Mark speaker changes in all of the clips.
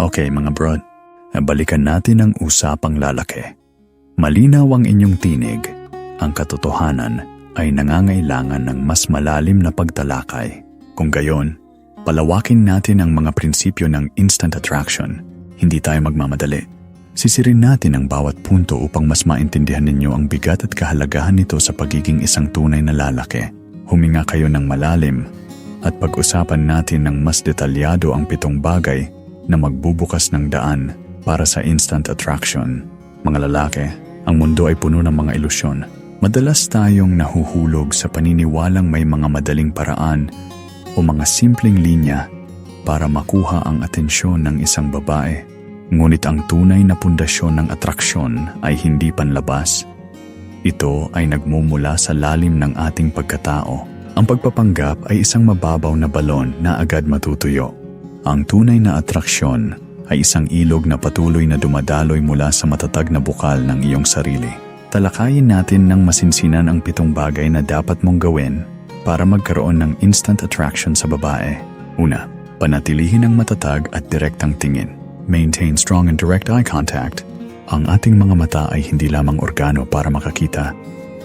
Speaker 1: Okay mga brod, balikan natin ang usapang lalaki. Malinaw ang inyong tinig. Ang katotohanan ay nangangailangan ng mas malalim na pagtalakay. Kung gayon, palawakin natin ang mga prinsipyo ng instant attraction. Hindi tayo magmamadali. Sisirin natin ang bawat punto upang mas maintindihan ninyo ang bigat at kahalagahan nito sa pagiging isang tunay na lalaki. Huminga kayo ng malalim at pag-usapan natin ng mas detalyado ang pitong bagay na magbubukas ng daan para sa instant attraction. Mga lalaki, ang mundo ay puno ng mga ilusyon. Madalas tayong nahuhulog sa paniniwalang may mga madaling paraan o mga simpleng linya para makuha ang atensyon ng isang babae. Ngunit ang tunay na pundasyon ng atraksyon ay hindi panlabas. Ito ay nagmumula sa lalim ng ating pagkatao. Ang pagpapanggap ay isang mababaw na balon na agad matutuyo. Ang tunay na atraksyon ay isang ilog na patuloy na dumadaloy mula sa matatag na bukal ng iyong sarili. Talakayin natin ng masinsinan ang pitong bagay na dapat mong gawin para magkaroon ng instant attraction sa babae. Una, panatilihin ang matatag at direktang tingin. Maintain strong and direct eye contact. Ang ating mga mata ay hindi lamang organo para makakita.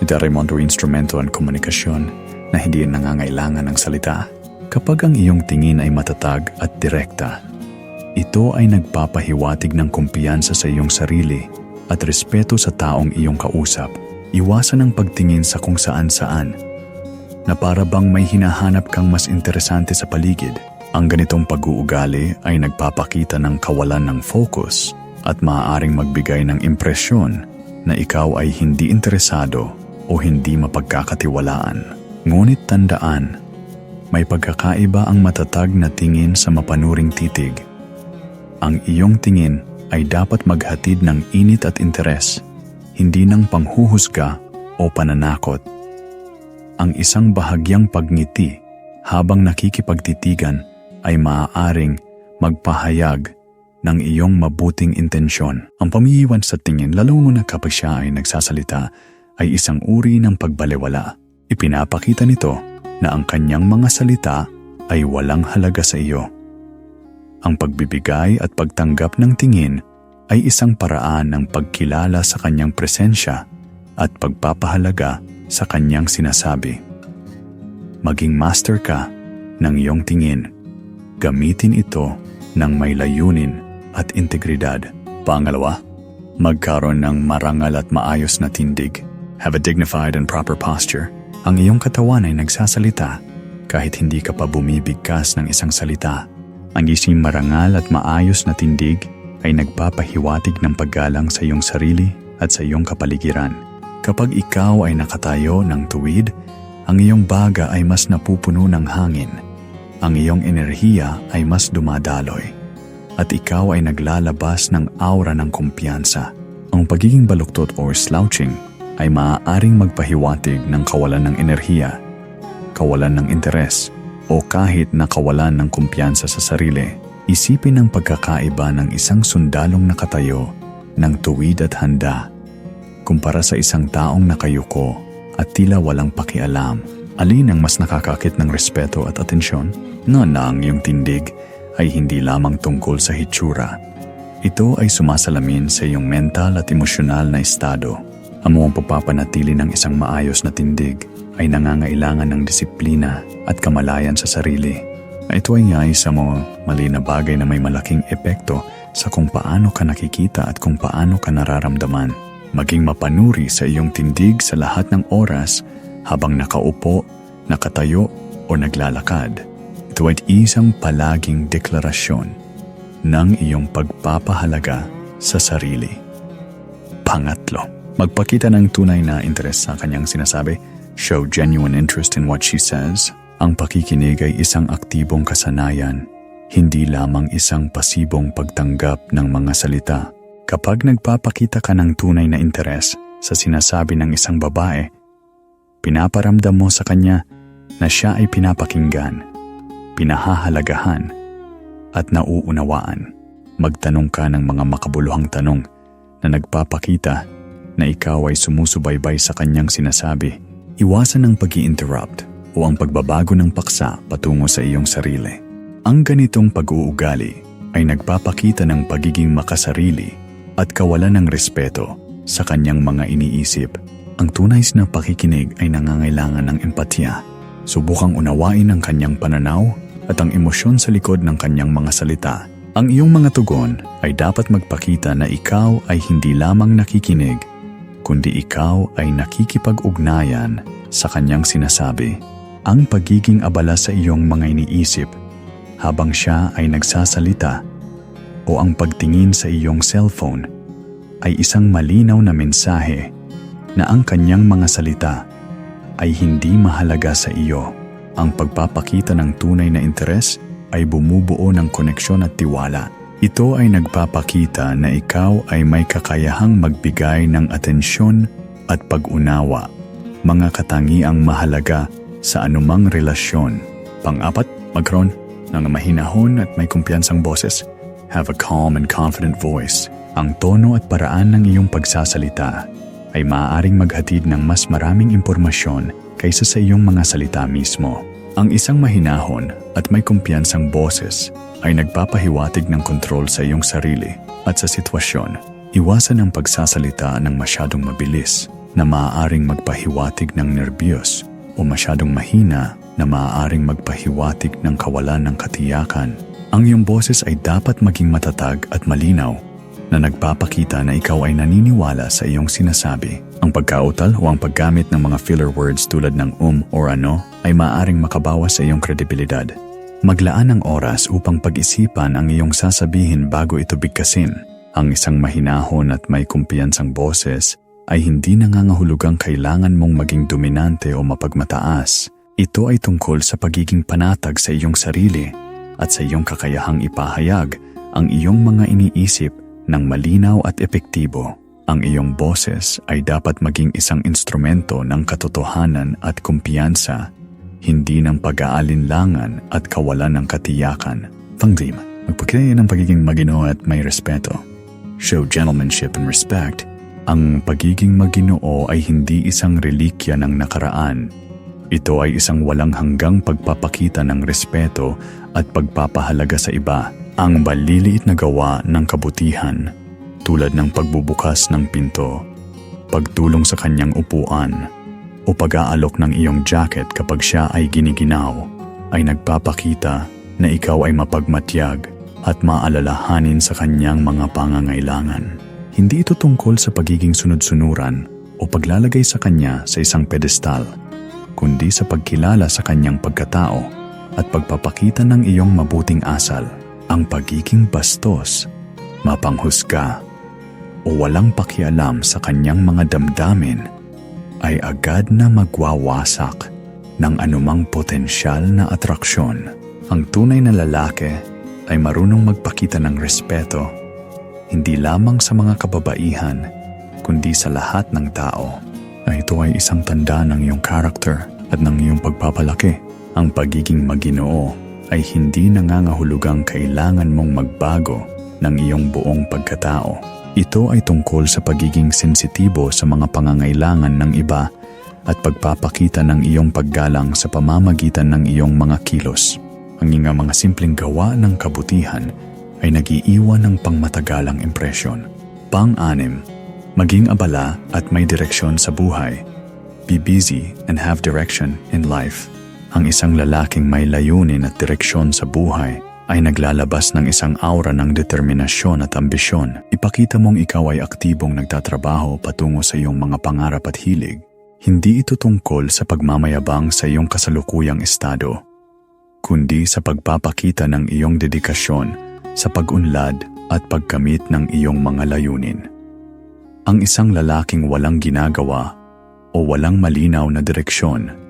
Speaker 1: Ito ay mondo instrumento ng komunikasyon na hindi nangangailangan ng salita. Kapag ang iyong tingin ay matatag at direkta, ito ay nagpapahiwatig ng kumpiyansa sa iyong sarili at respeto sa taong iyong kausap. Iwasan ang pagtingin sa kung saan-saan na para bang may hinahanap kang mas interesante sa paligid. Ang ganitong pag-uugali ay nagpapakita ng kawalan ng focus at maaaring magbigay ng impresyon na ikaw ay hindi interesado o hindi mapagkakatiwalaan. Ngunit tandaan, may pagkakaiba ang matatag na tingin sa mapanuring titig. Ang iyong tingin ay dapat maghatid ng init at interes, hindi ng panghuhusga o pananakot. Ang isang bahagyang pagngiti habang nakikipagtitigan ay maaaring magpahayag ng iyong mabuting intensyon. Ang pamiiwan sa tingin, lalo na kapag siya ay nagsasalita, ay isang uri ng pagbaliwala. Ipinapakita nito na ang kanyang mga salita ay walang halaga sa iyo. Ang pagbibigay at pagtanggap ng tingin ay isang paraan ng pagkilala sa kanyang presensya at pagpapahalaga sa kanyang sinasabi. Maging master ka ng iyong tingin. Gamitin ito ng may layunin at integridad. Pangalawa, magkaroon ng marangal at maayos na tindig. Have a dignified and proper posture. Ang iyong katawan ay nagsasalita kahit hindi ka pa bumibigkas ng isang salita. Ang ising marangal at maayos na tindig ay nagpapahiwatig ng paggalang sa iyong sarili at sa iyong kapaligiran. Kapag ikaw ay nakatayo ng tuwid, ang iyong baga ay mas napupuno ng hangin. Ang iyong enerhiya ay mas dumadaloy. At ikaw ay naglalabas ng aura ng kumpiyansa. Ang pagiging baluktot or slouching ay maaaring magpahiwatig ng kawalan ng enerhiya, kawalan ng interes, o kahit na kawalan ng kumpiyansa sa sarili. Isipin ang pagkakaiba ng isang sundalong nakatayo ng tuwid at handa kumpara sa isang taong nakayuko at tila walang pakialam. Alin ang mas nakakakit ng respeto at atensyon? Nga na ang iyong tindig ay hindi lamang tungkol sa hitsura. Ito ay sumasalamin sa iyong mental at emosyonal na estado. Ang mga pagpapanatili ng isang maayos na tindig ay nangangailangan ng disiplina at kamalayan sa sarili. Ito ay isa mo mali na bagay na may malaking epekto sa kung paano ka nakikita at kung paano ka nararamdaman. Maging mapanuri sa iyong tindig sa lahat ng oras habang nakaupo, nakatayo o naglalakad. Ito ay isang palaging deklarasyon ng iyong pagpapahalaga sa sarili. Pangatlo, magpakita ng tunay na interes sa kanyang sinasabi, show genuine interest in what she says. Ang pakikinig ay isang aktibong kasanayan, hindi lamang isang pasibong pagtanggap ng mga salita. Kapag nagpapakita ka ng tunay na interes sa sinasabi ng isang babae, pinaparamdam mo sa kanya na siya ay pinapakinggan, pinahahalagahan, at nauunawaan. Magtanong ka ng mga makabuluhang tanong na nagpapakita na ikaw ay sumusubaybay sa kanyang sinasabi. Iwasan ang pag interrupt o ang pagbabago ng paksa patungo sa iyong sarili. Ang ganitong pag-uugali ay nagpapakita ng pagiging makasarili at kawalan ng respeto sa kanyang mga iniisip. Ang tunay na pakikinig ay nangangailangan ng empatya. Subukang unawain ang kanyang pananaw at ang emosyon sa likod ng kanyang mga salita. Ang iyong mga tugon ay dapat magpakita na ikaw ay hindi lamang nakikinig, kundi ikaw ay nakikipag-ugnayan sa kanyang sinasabi. Ang pagiging abala sa iyong mga iniisip habang siya ay nagsasalita o ang pagtingin sa iyong cellphone ay isang malinaw na mensahe na ang kanyang mga salita ay hindi mahalaga sa iyo. Ang pagpapakita ng tunay na interes ay bumubuo ng koneksyon at tiwala. Ito ay nagpapakita na ikaw ay may kakayahang magbigay ng atensyon at pag-unawa, mga katangiang mahalaga sa anumang relasyon. Pang-apat, magkaroon ng mahinahon at may kumpiyansang boses. Have a calm and confident voice. Ang tono at paraan ng iyong pagsasalita ay maaaring maghatid ng mas maraming impormasyon kaysa sa iyong mga salita mismo. Ang isang mahinahon at may kumpiyansang boses ay nagpapahiwatig ng kontrol sa iyong sarili at sa sitwasyon. Iwasan ang pagsasalita ng masyadong mabilis na maaaring magpahiwatig ng nerbiyos o masyadong mahina na maaaring magpahiwatig ng kawalan ng katiyakan. Ang iyong boses ay dapat maging matatag at malinaw na nagpapakita na ikaw ay naniniwala sa iyong sinasabi. Ang pagkautal o ang paggamit ng mga filler words tulad ng um or ano ay maaaring makabawas sa iyong kredibilidad. Maglaan ng oras upang pag-isipan ang iyong sasabihin bago ito bigkasin. Ang isang mahinahon at may kumpiyansang boses ay hindi nangangahulugang kailangan mong maging dominante o mapagmataas. Ito ay tungkol sa pagiging panatag sa iyong sarili at sa iyong kakayahang ipahayag ang iyong mga iniisip ng malinaw at epektibo. Ang iyong boses ay dapat maging isang instrumento ng katotohanan at kumpiyansa, hindi ng pag-aalinlangan at kawalan ng katiyakan. Pangdim, magpakilaya ng pagiging maginoo at may respeto. Show gentlemanship and respect. Ang pagiging maginoo ay hindi isang relikya ng nakaraan. Ito ay isang walang hanggang pagpapakita ng respeto at pagpapahalaga sa iba. Ang baliliit na gawa ng kabutihan tulad ng pagbubukas ng pinto, pagtulong sa kanyang upuan, o pag-aalok ng iyong jacket kapag siya ay giniginaw, ay nagpapakita na ikaw ay mapagmatyag at maalalahanin sa kanyang mga pangangailangan. Hindi ito tungkol sa pagiging sunod-sunuran o paglalagay sa kanya sa isang pedestal, kundi sa pagkilala sa kanyang pagkatao at pagpapakita ng iyong mabuting asal ang pagiging bastos, mapanghusga, o walang pakialam sa kanyang mga damdamin ay agad na magwawasak ng anumang potensyal na atraksyon. Ang tunay na lalaki ay marunong magpakita ng respeto hindi lamang sa mga kababaihan kundi sa lahat ng tao ito ay isang tanda ng iyong character at ng iyong pagpapalaki. Ang pagiging maginoo ay hindi nangangahulugang kailangan mong magbago ng iyong buong pagkatao. Ito ay tungkol sa pagiging sensitibo sa mga pangangailangan ng iba at pagpapakita ng iyong paggalang sa pamamagitan ng iyong mga kilos. Ang iyong mga simpleng gawa ng kabutihan ay nagiiwan ng pangmatagalang impresyon. Pang-anim, maging abala at may direksyon sa buhay. Be busy and have direction in life. Ang isang lalaking may layunin at direksyon sa buhay ay naglalabas ng isang aura ng determinasyon at ambisyon. Ipakita mong ikaw ay aktibong nagtatrabaho patungo sa iyong mga pangarap at hilig. Hindi ito tungkol sa pagmamayabang sa iyong kasalukuyang estado, kundi sa pagpapakita ng iyong dedikasyon sa pag-unlad at pagkamit ng iyong mga layunin. Ang isang lalaking walang ginagawa o walang malinaw na direksyon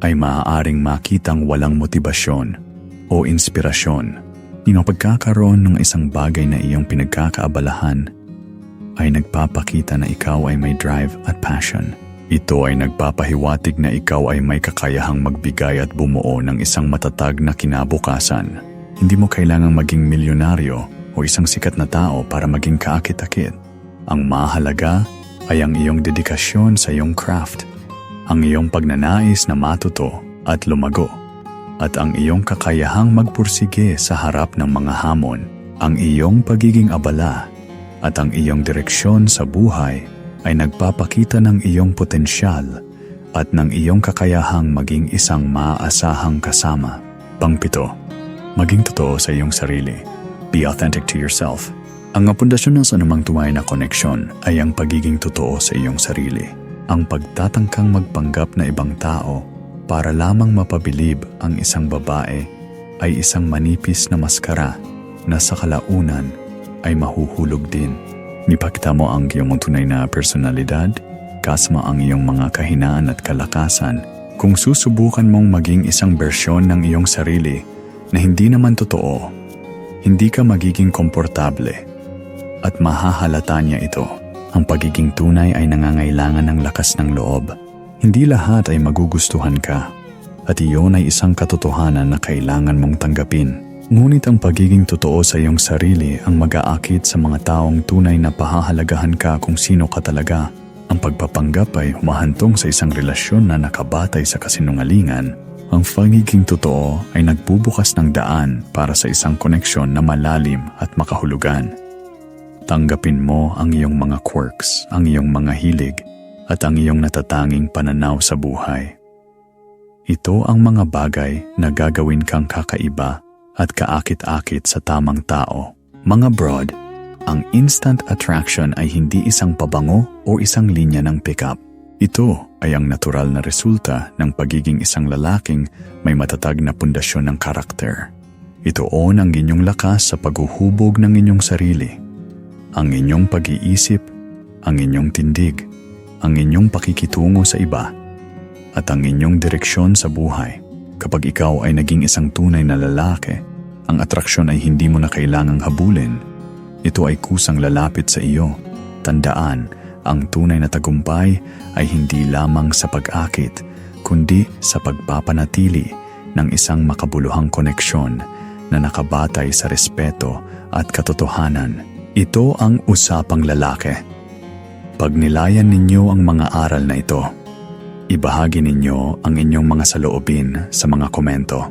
Speaker 1: ay maaaring makitang walang motibasyon o inspirasyon. Yung pagkakaroon ng isang bagay na iyong pinagkakaabalahan ay nagpapakita na ikaw ay may drive at passion. Ito ay nagpapahiwatig na ikaw ay may kakayahang magbigay at bumuo ng isang matatag na kinabukasan. Hindi mo kailangang maging milyonaryo o isang sikat na tao para maging kaakit-akit. Ang mahalaga ay ang iyong dedikasyon sa iyong craft ang iyong pagnanais na matuto at lumago, at ang iyong kakayahang magpursige sa harap ng mga hamon. Ang iyong pagiging abala at ang iyong direksyon sa buhay ay nagpapakita ng iyong potensyal at ng iyong kakayahang maging isang maaasahang kasama. Pangpito, maging totoo sa iyong sarili. Be authentic to yourself. Ang pundasyon ng anumang tunay na koneksyon ay ang pagiging totoo sa iyong sarili. Ang pagtatangkang magpanggap na ibang tao para lamang mapabilib ang isang babae ay isang manipis na maskara na sa kalaunan ay mahuhulog din. Mipakita mo ang iyong tunay na personalidad, kasma ang iyong mga kahinaan at kalakasan. Kung susubukan mong maging isang bersyon ng iyong sarili na hindi naman totoo, hindi ka magiging komportable at mahahalata niya ito. Ang pagiging tunay ay nangangailangan ng lakas ng loob. Hindi lahat ay magugustuhan ka at iyon ay isang katotohanan na kailangan mong tanggapin. Ngunit ang pagiging totoo sa iyong sarili ang mag-aakit sa mga taong tunay na pahahalagahan ka kung sino ka talaga. Ang pagpapanggap ay humahantong sa isang relasyon na nakabatay sa kasinungalingan. Ang pagiging totoo ay nagbubukas ng daan para sa isang koneksyon na malalim at makahulugan. Tanggapin mo ang iyong mga quirks, ang iyong mga hilig, at ang iyong natatanging pananaw sa buhay. Ito ang mga bagay na gagawin kang kakaiba at kaakit-akit sa tamang tao. Mga broad, ang instant attraction ay hindi isang pabango o isang linya ng pickup. Ito ay ang natural na resulta ng pagiging isang lalaking may matatag na pundasyon ng karakter. Itoon ang inyong lakas sa paghuhubog ng inyong sarili, ang inyong pag-iisip, ang inyong tindig, ang inyong pakikitungo sa iba, at ang inyong direksyon sa buhay. Kapag ikaw ay naging isang tunay na lalaki, ang atraksyon ay hindi mo na kailangang habulin. Ito ay kusang lalapit sa iyo. Tandaan, ang tunay na tagumpay ay hindi lamang sa pag-akit, kundi sa pagpapanatili ng isang makabuluhang koneksyon na nakabatay sa respeto at katotohanan. Ito ang usapang lalaki. Pag nilayan ninyo ang mga aral na ito, ibahagi ninyo ang inyong mga saloobin sa mga komento.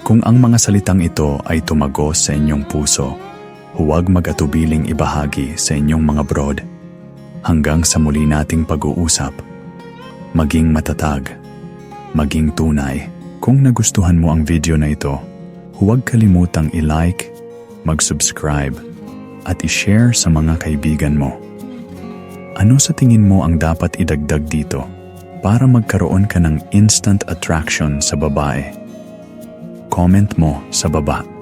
Speaker 1: Kung ang mga salitang ito ay tumagos sa inyong puso, huwag mag-atubiling ibahagi sa inyong mga broad. Hanggang sa muli nating pag-uusap, maging matatag, maging tunay. Kung nagustuhan mo ang video na ito, huwag kalimutang i-like, mag-subscribe, at i-share sa mga kaibigan mo. Ano sa tingin mo ang dapat idagdag dito para magkaroon ka ng instant attraction sa babae? Comment mo sa baba.